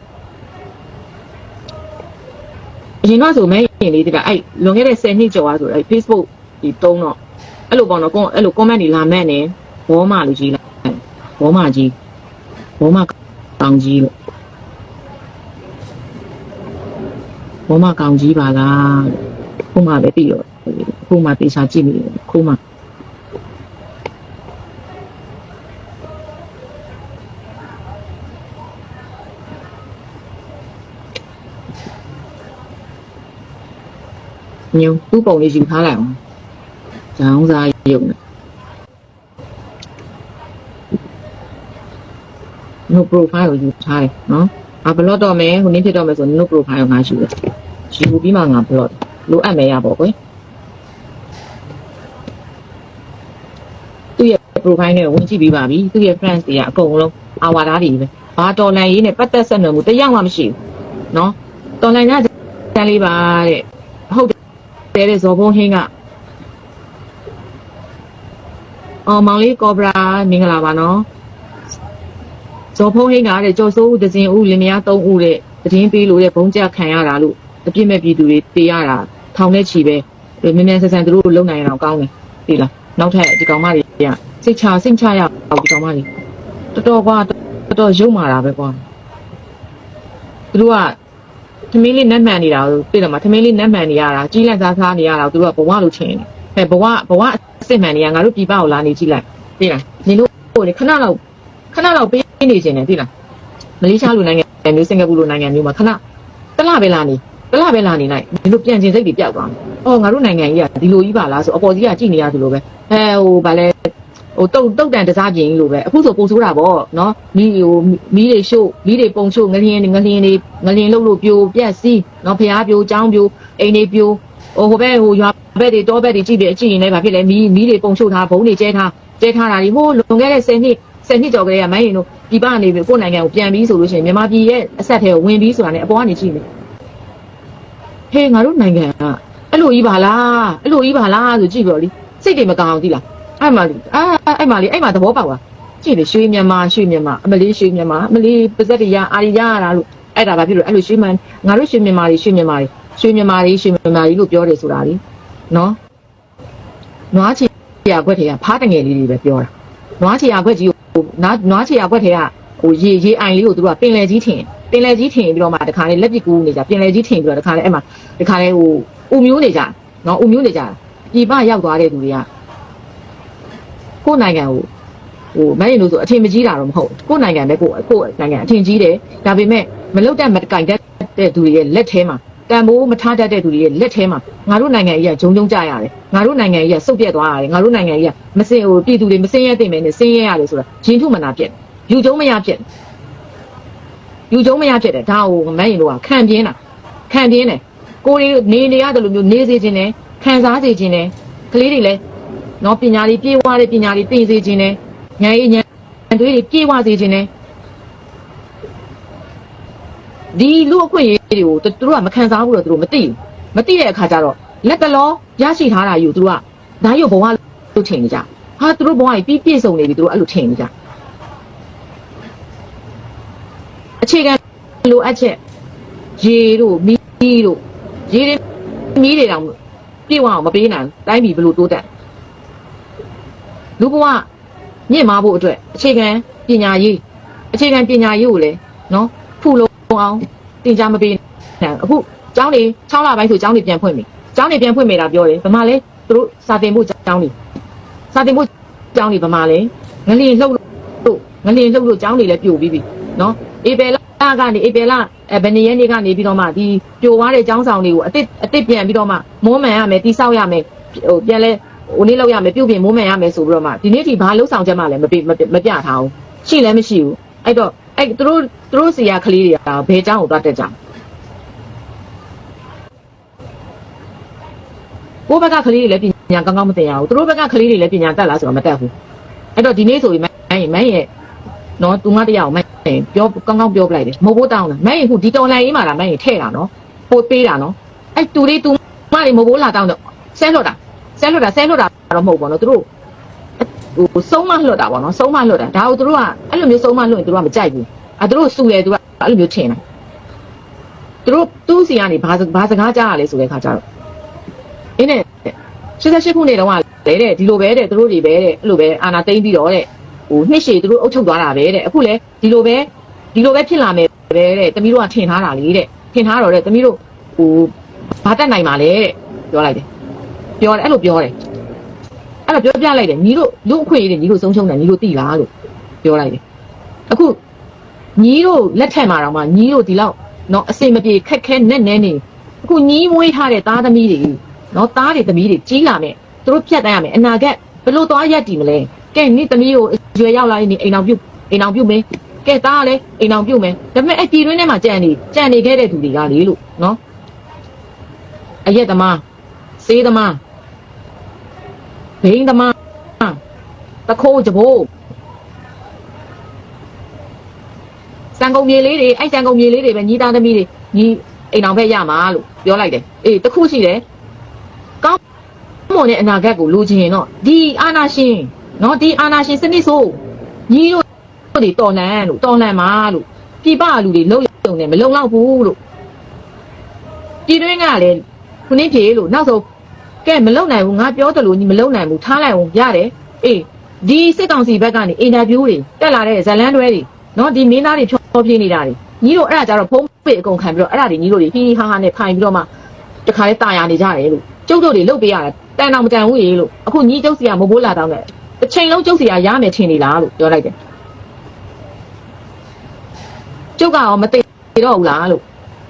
Speaker 1: အရင်ကဆိုမဲရင်လေးတကအဲ့လွန်ခဲ့တဲ့10နှစ်ကျော်အားဆိုအဲ့ Facebook ဒီတုံးတော့အဲ့လိုပေါ့နော်ကွန်အဲ့လို comment တွေလာမဲ့နေဘောမလူကြီးလိုက်ဘောမကြီးဘောမကောင်ကြီးလို့ ဘောမကောင်ကြီးပါလားခုမှပဲပြီးတော့ခုမှတေချာကြည့်နေတယ်ခုမှညုံသူ့ပုံလေးယူထားလိုက်အောင်။ကျောင်းစားရုံနဲ့ no profile ကိုယူထားတယ်နော်။ အဘလော့တော့မယ်ဟိုနေ့ဖြစ်တော့မယ်ဆို no profile ကိုငါယူတယ်။ယူပြီးမှငါဘလော့လိုအပ်မယ်ရပါကွယ်။သူ့ရဲ့ profile နဲ့ဝင်ကြည့်ပြီးပါပြီ။သူ့ရဲ့ friends တွေကအကုန်လုံးအာဝါသားတွေပဲ။ဘာတော်လန်ရေးနဲ့ပတ်သက်ဆက်နွယ်မှုတစ်ယောက်မှမရှိဘူး။နော်။တော်လန်ကတန်းလေးပါတဲ့။ဟုတ်တယ်တဲ့ဇော်ဘုံဟင်းကအော်မောင်လေးကောဘရာမင်္ဂလာပါနော် ဇော်ဖုံးဟင်းကတဲ့ကြော်စိုးဦးဒဇင်ဦးလင်မယား၃ဦးတဲ့တည်င်းပေးလို့တဲ့ဘုံကြခံရတာလို့အပြစ်မဲ့ပြည်သူတွေတေးရတာထောင်နဲ့ချီပဲမြင်မြန်ဆန်ဆန်သူတို့လုံနိုင်အောင်ကောင်းတယ်သိလားနောက်ထပ်ဒီကောင်မတွေကစိတ်ချစိတ်ချရအောင်ဒီကောင်မတွေတော်တော်ကွာတော်တော်ရုံမာတာပဲကွာသူတို့ကသမင်းလေးနတ်မှန်နေတာကိုသိတယ်မှာသမင်းလေးနတ်မှန်နေရတာကြီးလန့်စားစားနေရတာကိုသူတို့ကဘဝလို့ထင်တယ်ဟဲ့ဘဝဘဝအစ်စ်မှန်နေရငါတို့ပြည်ပကိုလာနေကြည့်လိုက်သိလားနင်တို့ဟိုလေခဏလောက်ခဏလောက်ပေး နေခြင်းနဲ့သိလားမလေးရှားလိုနိုင်ငံမျိုးစင်ကာပူလိုနိုင်ငံမျိုးမှာခဏတစ်လပဲလာနေတစ်လပဲလာနေလိုက်နင်တို့ပြန်ကျင်စိတ်တွေပျောက်သွားတယ်အော်ငါတို့နိုင်ငံကြီးကဒီလိုကြီးပါလားဆိုအပေါ်ကြီးကကြည်နေရသလိုပဲအဲဟိုဗာလဲဟိုတုတ်တုတ်တန်တစားပြင်ကြီးလိုပဲအခုဆိုပိုဆိုးတာပေါ့နော်မီးဟိုမီးတွေရှို့မီးတွေပုံရှို့ငလျင်ငလျင်တွေငလျင်လှုပ်လို့ပြိုပြက်စီးနော်ဖျားပြိုចောင်းပြိုအိမ်တွေပြိုဟိုဟိုဘက်ဟိုရွာဘက်တွေတောဘက်တွေကြည့်ပြီးအကြည့်ရင်လည်းဗာဖြစ်လဲမီးမီးတွေပုံရှို့ထားဘုံတွေကျဲထားကျဲထားတာဒီဟိုလွန်ခဲ့တဲ့10နှစ် 10နှစ်ကျော်ကလေးကမိုင်းရင်တို့ဒီပကနေပြီးကိုယ်နိုင်ငံကိုပြန်ပြီးဆိုလို့ရှိရင်မြန်မာပြည်ရဲ့အဆက်ထဲကိုဝင်ပြီးဆိုတာ ਨੇ အပေါ်ကနေကြည့်နေဟေးငါတို့နိုင်ငံကအဲ့လိုကြီးပါလားအဲ့လိုကြီးပါလားဆိုကြည့်ပြောလीစိတ်တွေမကောင်းအောင်ကြည့်လားအဲ့မှာလीအာအဲ့မှာလीအဲ့မှာသဘောပေါက်လားကြည့်လေရွှေမြန်မာရွှေမြန်မာအမလေးရွှေမြန်မာအမလေးပါဇက်တရားအာရီရရတာလို့အဲ့ဒါဘာဖြစ်လို့အဲ့လိုရွှေမန်ငါတို့ရွှေမြန်မာတွေရွှေမြန်မာတွေရွှေမြန်မာတွေရွှေမြန်မာတွေလို့ပြောတယ်ဆိုတာလीနော်နွားချီရခွက်တွေကဖားတငယ်လေးတွေပဲပြောတာနွားချီရခွက်ကြီး ကိုနွားနွားချီရခွက်တွေကဟိုရေရေအိုင်လေးကိုသူတို့ကပင်လယ်ကြီးထင်ပင်လယ်ကြီးထင်ပြီးတော့မှတခါလေးလက်ပစ်ကူးနေကြပင်လယ်ကြီးထင်ပြီးတော့တခါလေးအဲ့မှာတခါလေးဟိုဥမျိုးနေကြနော်ဥမျိုးနေကြပြည်ပရောက်သွားတဲ့သူတွေကကိုယ်နိုင်ငံကိုဟိုမင်းတို့ဆိုအထင်မကြီးတာတော့မဟုတ်ကိုယ်နိုင်ငံပဲကိုကိုယ်နိုင်ငံအထင်ကြီးတယ်ဒါပေမဲ့မလုတ်တက်မကင်တတ်တဲ့သူတွေရဲ့လက်ထဲမှာ တန်ဖိုးမထားတတ်တဲ့သူတွေရဲ့လက်ထဲမှာငါတို့နိုင်ငံကြီးကဂျုံဂျုံကြရတယ်ငါတို့နိုင်ငံကြီးကစုပ်ပြက်သွားရတယ်ငါတို့နိုင်ငံကြီးကမစင်ဟိုပြည်သူတွေမစင်ရဲသိမယ်နဲ့စင်ရဲရတယ်ဆိုတာဂျင်းထုမနာပြက်ယူကျုံမရပြက်ယူကျုံမရပြက်တယ်ဒါဟိုမင်းတို့ကခံပြင်းတာခံပြင်းတယ်ကိုယ်နေနေရတယ်လို့မျိုးနေစေခြင်းနဲ့ခံစားစေခြင်းနဲ့ကလေးတွေလည်းနော်ပညာလေးပြေဝတဲ့ပညာလေးသိစေခြင်းနဲ့ဉာဏ်ရည်ဉာဏ်တွေးတွေပြေဝစေခြင်းနဲ့ ဒီလူအခွင့်အရေးတွေကိုသူတို့ကမခံစားဘူးတော့သူတို့မသိဘူးမသိတဲ့အခါကျတော့လက်တလောရရှိထားတာယူသူတို့ကဒါရုပ်ဘဝလို့ထင်နေကြဟာသူတို့ဘဝကြီးပြီးပြည့်စုံနေပြီသူတို့အဲ့လိုထင်နေကြအခြေခံလိုအပ်ချက်ရေတို့မီးတို့ရေတွေမီးတွေတောင်ပြေဝအောင်မပေးနိုင်ဘူးတိုင်းပြည်ဘယ်လိုတိုးတက်လူဘဝမြင့်မားဖို့အတွက်အခြေခံပညာရေးအခြေခံပညာရေးကိုလည်းနော်ဖူလုံး အောင်တင် जा မပေးနိုင်ဘူးအခုကျောင်းတွေ6လပိုင်းဆိုကျောင်းတွေပြန်ဖွင့်ပြီကျောင်းတွေပြန်ဖွင့်မိတာပြောတယ်ဗမာလဲသူတို့စာတင်ဖို့ကျောင်းတွေစာတင်ဖို့ကျောင်းတွေဗမာလဲငလျင်လှုပ်လို့ငလျင်လှုပ်လို့ကျောင်းတွေလည်းပြိုပြီးပြီနော်ဧပြီလကနေဧပြီလအဲဘယ်နှစ်ရက်နေ့ကနေပြီးတော့မှဒီပြိုသွားတဲ့ကျောင်းဆောင်တွေကိုအစ်စ်အစ်စ်ပြန်ပြီးတော့မှမွမ်းမံရမယ်တိဆောက်ရမယ်ဟိုပြန်လဲဟိုနေ့လောက်ရမယ်ပြုတ်ပြင်မွမ်းမံရမယ်ဆိုပြီးတော့မှဒီနေ့ဒီဘာလှုပ်ဆောင်ချက်မှလည်းမပြမပြမပြထားဘူးရှိလည်းမရှိဘူးအဲ့တော့ အဲ့သူတို့သူတို့စီရကလေးတွေကဘယ်เจ้าကိုသွားတက်ကြကိုဘက်ကကလေးတွေလည်းပညာကောင်းကောင်းမသိရဘူးသူတို့ဘက်ကကလေးတွေလည်းပညာတက်လားဆိုတော့မတက်ဘူးအဲ့တော့ဒီနေ့ဆိုရင်မန်းရင်မန်းရဲ့နော်သူမတယောက်မန်းရင်ပြောကောင်းကောင်းပြောပလိုက်တယ်မဟုတ်ဘူးတောင်းတာမန်းရင်ဟိုဒီတော်လိုင်းအေးမှာလားမန်းရင်ထဲ့တာနော်ပိုပေးတာနော်အဲ့သူလေးသူမတွေမဟုတ်ဘူးလာတောင်းတော့ဆဲလွတ်တာဆဲလွတ်တာဆဲလွတ်တာတော့မဟုတ်ဘူးနော်သူတို့ ဟိုဆုံးမလွတ်တာပေါ့နော်ဆုံးမလွတ်တာဒါကိုသူတို့ကအဲ့လိုမျိုးဆုံးမလွတ်ရင်သူတို့ကမကြိုက်ဘူးအဲ့သူတို့စူတယ်သူကအဲ့လိုမျိုးထင်တယ်သူတို့သူ့စီကနေဘာဘာစကားကြားရလဲဆိုတဲ့ခါကျတော့အင်းနဲ့88ခုနှစ်တုန်းကလေတဲ့ဒီလိုပဲတဲ့သူတို့တွေပဲတဲ့အဲ့လိုပဲအာနာသိမ့်ပြီးတော့တဲ့ဟိုနှစ်ရှည်သူတို့အုပ်ချုပ်သွားတာပဲတဲ့အခုလေဒီလိုပဲဒီလိုပဲဖြစ်လာမယ်ပဲတဲ့တမီးတို့ကထင်ထားတာလေတဲ့ထင်ထားတော့တဲ့တမီးတို့ဟိုဘာတက်နိုင်ပါလဲတဲ့ပြောလိုက်တယ်ပြောတယ်အဲ့လိုပြောတယ် အဲ့လိုပြောပြလိုက်တယ်ညီတို့လူအခွင့်အရေးတွေညီတို့ဆုံးရှုံးတယ်ညီတို့သိလားလို့ပြောလိုက်တယ်အခုညီတို့လက်ထက်မှာတော့မှညီတို့ဒီလောက်နော်အစင်မပြေခက်ခဲနဲ့နဲ့နေအခုညီမွေးထားတဲ့သားသမီးတွေနော်သားတွေသမီးတွေကြီးလာမယ်သူတို့ဖြတ်တန်းရမယ်အနာဂတ်ဘယ်လို့သွားရက်တည်မလဲကဲနိသမီးကိုရွယ်ရောက်လာရင်ဒီအိမ်အောင်ပြုတ်အိမ်အောင်ပြုတ်မယ်ကဲသားကလည်းအိမ်အောင်ပြုတ်မယ်ဒါပေမဲ့အဲ့ပြည်တွင်းထဲမှာကြံနေကြံနေခဲ့တဲ့သူတွေကလေလို့နော်အရက်သမားစေးသမား ဘိန်းသမားတခိုးကြဘိုးစံကုန်မြေလေးတွေအဲ့စံကုန်မြေလေးတွေပဲညီသားသမီးတွေညီအိမ်အောင်ဘက်ရမှာလို့ပြောလိုက်တယ်အေးတခုရှိတယ်ကောင်းမွန်တဲ့အနာဂတ်ကိုလိုချင်ရင်တော့ဒီအာနာရှင်နော်ဒီအာနာရှင်စနစ်ဆိုညီတို့တွေတော်လန်လို့တော်လန်မှာလို့ပြပလူတွေလုံရုံနဲ့မလုံလောက်ဘူးလို့ပြည်တွင်းကလည်းခုနှစ်ပြေလို့နောက်ဆုံး ကဲမလုံနိုင်ဘူးငါပြောတယ်လို့ညီမလုံနိုင်ဘူးထားလိုက်အောင်ရတယ်အေးဒီစစ်ကောင်စီဘက်ကနေအင်တာဗျူးတွေတက်လာတဲ့ဇလန်းတွဲတွေနော်ဒီမင်းသားတွေဖြောပြနေတာတွေညီတို့အဲ့ဒါကြတော့ဖုံးပေအကုန်ခံပြီးတော့အဲ့ဒါတွေညီတို့တွေဟီဟီဟာဟာနဲ့ခိုင်ပြီးတော့မှတခါလေးတာယာနေကြတယ်လို့ကျုပ်တို့တွေလုတ်ပေးရတယ်တန်တော်မတန်ဘူးရေလို့အခုညီကျုပ်စီကမဘိုးလာတောင်းတယ်တစ်ချိန်လုံးကျုပ်စီကရမယ်ထင်နေလားလို့ပြောလိုက်တယ်ကျုပ်ကရောမသိတော့ဘူးလားလို့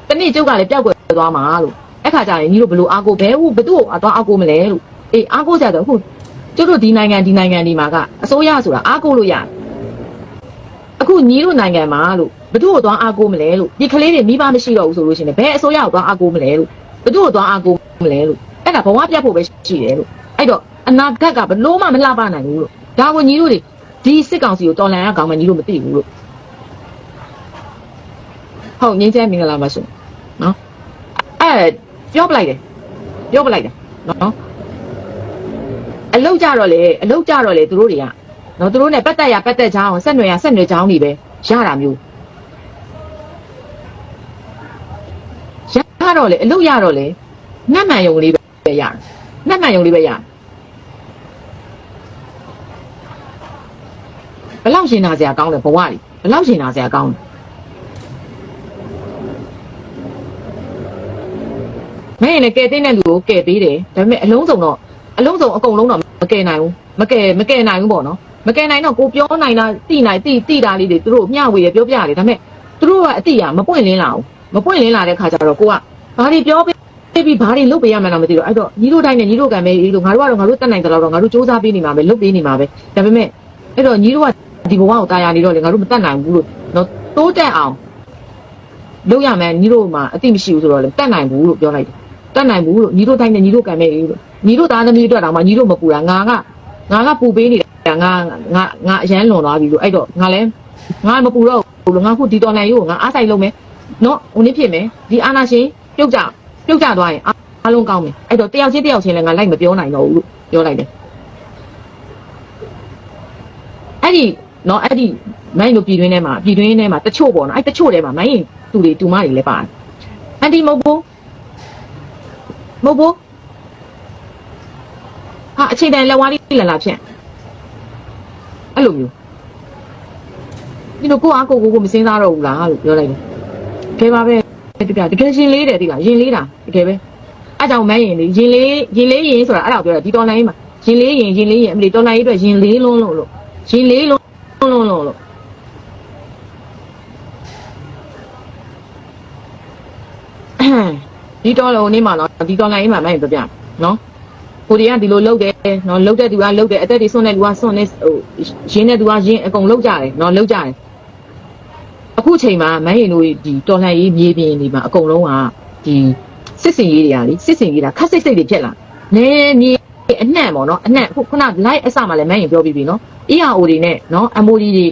Speaker 1: တနေ့ကျုပ်ကလည်းပျောက်ကွယ်သွားမှာလို့ အဲ့ခါကျရင်ညီတို့ဘလို့အားကိုဘဲဟုတ်ဘသူ့ကိုအသွားအားကိုမလဲလို့အေးအားကိုကြတော့အခုကျုပ်တို့ဒီနိုင်ငံဒီနိုင်ငံဒီမှာကအစိုးရဆိုတာအားကိုလို့ရတယ်အခုညီတို့နိုင်ငံမှာလို့ဘသူ့ကိုသွားအားကိုမလဲလို့ဒီကလေးတွေမိဘမရှိတော့ဘူးဆိုလို့ရှိရင်ဘယ်အစိုးရကိုသွားအားကိုမလဲလို့ဘသူ့ကိုသွားအားကိုမလဲလို့အဲ့ဒါဘဝပြတ်ဖို့ပဲရှိတယ်လို့အဲ့တော့အနာဂတ်ကဘလို့မှမလှပနိုင်ဘူးလို့ဒါကိုညီတို့တွေဒီစစ်ကောင်စီကိုတော်လန်ရကောင်မှညီတို့မသိဘူးလို့ဟုတ်ငင်းချမ်းမင်္ဂလာပါရှင်နော်အဲ့ ပြောပလိုက်တယ်ပြောပလိုက်တယ်နော်အလောက်ကြတော့လေအလောက်ကြတော့လေသူတို့တွေကနော်သူတို့ ਨੇ ပတ်သက်ရပတ်သက်ချောင်းဆက်နွယ်ရဆက်နွယ်ချောင်းတွေပဲရတာမျိုးရတော့လေအလောက်ရတော့လေနှက်မှန်ယုံလေးပဲရတယ်နှက်မှန်ယုံလေးပဲရတယ်ဘယ်လောက်ရှင်နာစရာကောင်းလဲဘဝကြီးဘယ်လောက်ရှင်နာစရာကောင်းလဲ မင်းလည်းကဲတဲ့တဲ့လူကိုကဲပေးတယ်ဒါပေမဲ့အလုံးစုံတော့အလုံးစုံအကုန်လုံးတော့မကဲနိုင်ဘူးမကဲမကဲနိုင်ဘူးပေါ့နော်မကဲနိုင်တော့ကိုပြောနိုင်တာတိနိုင်တိတိတာလေးတွေသူတို့မျှဝေရပြောပြရတယ်ဒါပေမဲ့သူတို့ကအတိရမပွင့်လင်းလာဘူးမပွင့်လင်းလာတဲ့ခါကျတော့ကိုကဘာတွေပြောပေးပြီးဘာတွေလုပ်ပေးရမှန်းတော့မသိတော့အဲ့တော့ညီတို့တိုင်းနဲ့ညီတို့ကံပဲအေးလို့ငါတို့ကတော့ငါတို့တက်နိုင်တယ်လို့တော့ငါတို့စူးစမ်းပေးနေမှာပဲလုပ်ပေးနေမှာပဲဒါပေမဲ့အဲ့တော့ညီတို့ကဒီဘဝကိုတာယာနေတော့လေငါတို့မတက်နိုင်ဘူးလို့နော်တိုးတက်အောင်လုပ်ရမယ်ညီတို့မှအတိမရှိဘူးဆိုတော့လေတက်နိုင်ဘူးလို့ပြောလိုက်တယ် တက်နိုင်ဘူးလို့ညီတို့တိုင်းနဲ့ညီတို့ကံပဲအေးလို့ညီတို့သားသမီးအတွက်တော့မှညီတို့မပူတာငါကငါကပူပေးနေတာငါငါငါအရန်လွန်သွားပြီလို့အဲ့တော့ငါလည်းငါမပူတော့ဘူးလို့ငါခုဒီတော်နိုင်ရိုးကိုငါအားဆိုင်လုပ်မယ်နော်ဟိုနေ့ဖြစ်မယ်ဒီအာနာရှင်ပြုတ်ကြပြုတ်ကြသွားရင်အားလုံးကောင်းမယ်အဲ့တော့တယောက်ချင်းတယောက်ချင်းလည်းငါလိုက်မပြောနိုင်တော့ဘူးလို့ပြောလိုက်တယ်အဲ့ဒီနော်အဲ့ဒီမိုင်းတို့ပြည်တွင်းထဲမှာပြည်တွင်းထဲမှာတချို့ပေါ့နော်အဲ့တချို့ထဲမှာမိုင်းသူတွေတူမတွေလည်းပါတယ်အန်တီမဟုတ်ဘူး မဟုတ်ဘူးဟာအခြေတန်လက်ဝါးလေးလာလာဖြန့်အဲ့လိုမျိုးဒီလိုကိုယ့်အားကိုယ်ကိုယ်ကိုမစင်းစားတော့ဘူးလားလို့ပြောလိုက်တယ်ကဲပါပဲတကယ်တကယ်ရင်လေးတယ်ဒီကရင်လေးတာတကယ်ပဲအဲ့ကြောင့်မဲရင်လေးရင်လေးရင်လေးရင်ဆိုတာအဲ့ဒါကိုပြောတာဒီတော်လိုင်းမှာရင်လေးရင်ရင်လေးရင်အမလီတော်လိုင်းအတွက်ရင်လေးလုံးလို့လို့ရင်လေးလုံးလုံးလုံးလို့ ဒီတော်လုံးနေမှာနော်ဒီတော်လိုင်းမှာမဲရင်ပြပြနော်ကိုရီးယားဒီလိုလုတ်တယ်နော်လုတ်တဲ့သူကလုတ်တယ်အသက်တွေဆွန့်တဲ့သူကဆွန့်နေဟိုရင်းတဲ့သူကရင်းအကုန်လုတ်ကြတယ်နော်လုတ်ကြတယ်အခုချိန်မှာမန်းရင်တို့ဒီတော်လှန်ရေးမြေပြင်တွေမှာအကုန်လုံးကဒီစစ်စင်ရေးတွေကလေစစ်စင်ရေးတာခက်စိတ်စိတ်တွေဖြစ်လာနေမြေအနှံ့ပေါ့နော်အနှံ့ခုခုန live အစမှလည်းမင်းရင်ပြောပြီးပြီနော် ERO တွေနဲ့နော် MOD တွေ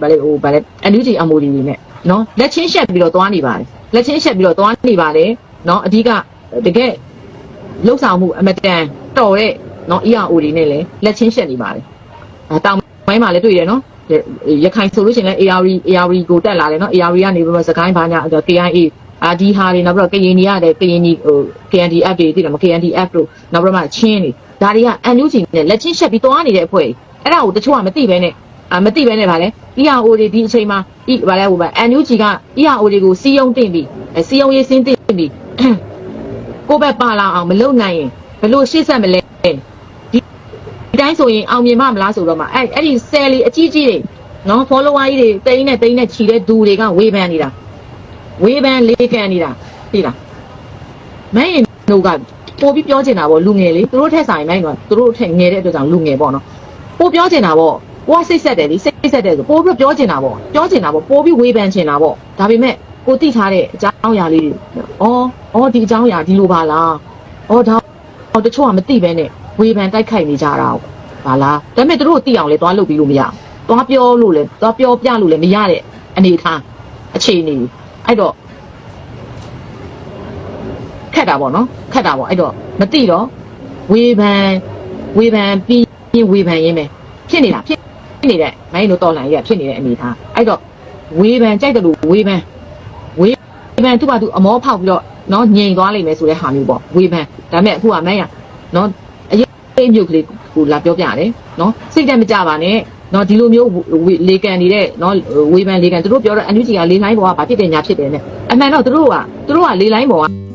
Speaker 1: ဗာလေဟိုဗာလေ NUG MOD တွေနဲ့နော်လက်ချင်းရှက်ပြီးတော့သွားနေပါတယ်လက်ချင်းရှက်ပြီးတော့သွားနေပါတယ် နော်အဓိကတကယ်လှုပ်ဆောင်မှုအမတန်တော်တဲ့နော် ERO တွေနဲ့လည်းလက်ချင်းရှက်နေပါတယ်အဲတောင်ပိုင်းမှာလည်းတွေ့တယ်နော်ရခိုင်ဆိုလို့ရှိရင်လည်း ARD ARD ကိုတက်လာတယ်နော် ARD ကနေပြီးတော့စကိုင်းဘာညာ KIA အာဒီဟာတွေနောက်ပြီးတော့ကရင်နီရတယ်ကရင်နီဟို KNDF တွေသိတယ်မ KNDF တို့နောက်ပြီးတော့မှချင်းတွေဒါတွေက NUG နဲ့လက်ချင်းရှက်ပြီးသွားနေတဲ့အဖွဲ့အဲ့ဒါကိုတချို့ကမသိပဲနဲ့ အာမသိပဲနဲ့ဗာလဲ ERO တွေဒီအချိန်မှာဤဗာလဲဟိုဗာ NUG က ERO တွေကိုစီယုံတင်ပြီးအဲစီယုံရေးစင်းတင်ပြီးကိုယ့်ဘက်ပါလာအောင်မလုပ်နိုင်ရင်ဘယ်လို့ရှေ့ဆက်မလဲဒီဒီတိုင်းဆိုရင်အောင်မြင်မမလားဆိုတော့မှအဲ့အဲ့ဒီ cell လေးအကြီးကြီးတွေနော် follower ကြီးတွေတိန်းနဲ့တိန်းနဲ့ခြီတဲ့ဒူတွေကဝေဖန်နေတာဝေးပန်းလေးကန်နေတာသိလားမင်းရင်တို့ကပို့ပြီးပြောချင်တာပေါ့လူငယ်လေးသူတို့ထက်ဆိုင်မိုင်းတော့သူတို့ထက်ငယ်တဲ့အတွက်ကြောင့်လူငယ်ပေါ့နော်ပို့ပြောချင်တာပေါ့ ကိုကစိတ်ဆက်တယ်လေစိတ်ဆက်တယ်ဆိုပို့ပြီးပြောချင်တာပေါ့ပြောချင်တာပေါ့ပို့ပြီးဝေးပန်းချင်တာပေါ့ဒါပေမဲ့ကိုသိထားတဲ့အကြောင်းအရာလေးတွေအော်အော်ဒီအကြောင်းအရာဒီလိုပါလားအော်ဒါအော်တချို့ကမသိပဲနဲ့ဝေးပန်းတိုက်ခိုက်နေကြတာပါလားဒါပေမဲ့သူတို့သိအောင်လေသွားလုပ်ပြီးလို့မရဘူးသွားပြောလို့လေသွားပြောပြလို့လေမရတဲ့အနေထားအခြေအနေအဲ့တော့ခက်တာပေါ့နော်ခက်တာပေါ့အဲ့တော့မသိတော့ဝေဖန်ဝေဖန်ပြီးရင်ဝေဖန်ရင်းပဲဖြစ်နေတာဖြစ် ဖြစ်နေတဲ့မိုင်းတို့တော်လန်ကြီးကဖြစ်နေတဲ့အနေထားအဲ့တော့ဝေဖန်ကြိုက်တယ်လို့ဝေဖန်ဝေဖန်သူ့ဘာသူအမောဖောက်ပြီးတော့နော်ငြိမ်သွားလိမ့်မယ်ဆိုတဲ့ဟာမျိုးပေါ့ဝေဖန်ဒါပေမဲ့အခုကမိုင်းကနော်အရေးမြုပ်ကလေးကိုလာပြောပြတယ်နော်စိတ်တက်မကြပါနဲ့နော်ဒီလိုမျိုးဝေလေကန်နေတဲ့နော်ဝေဖန်လေကန်သူတို့ပြောတော့အန်ယူဂျီကလေးလိုင်းပေါ်ကဘာဖြစ်တယ်ညာဖြစ်တယ်နဲ့အမှန်တော့သူတို့ကသူတို့ကလေးလိုင်းပေါ်က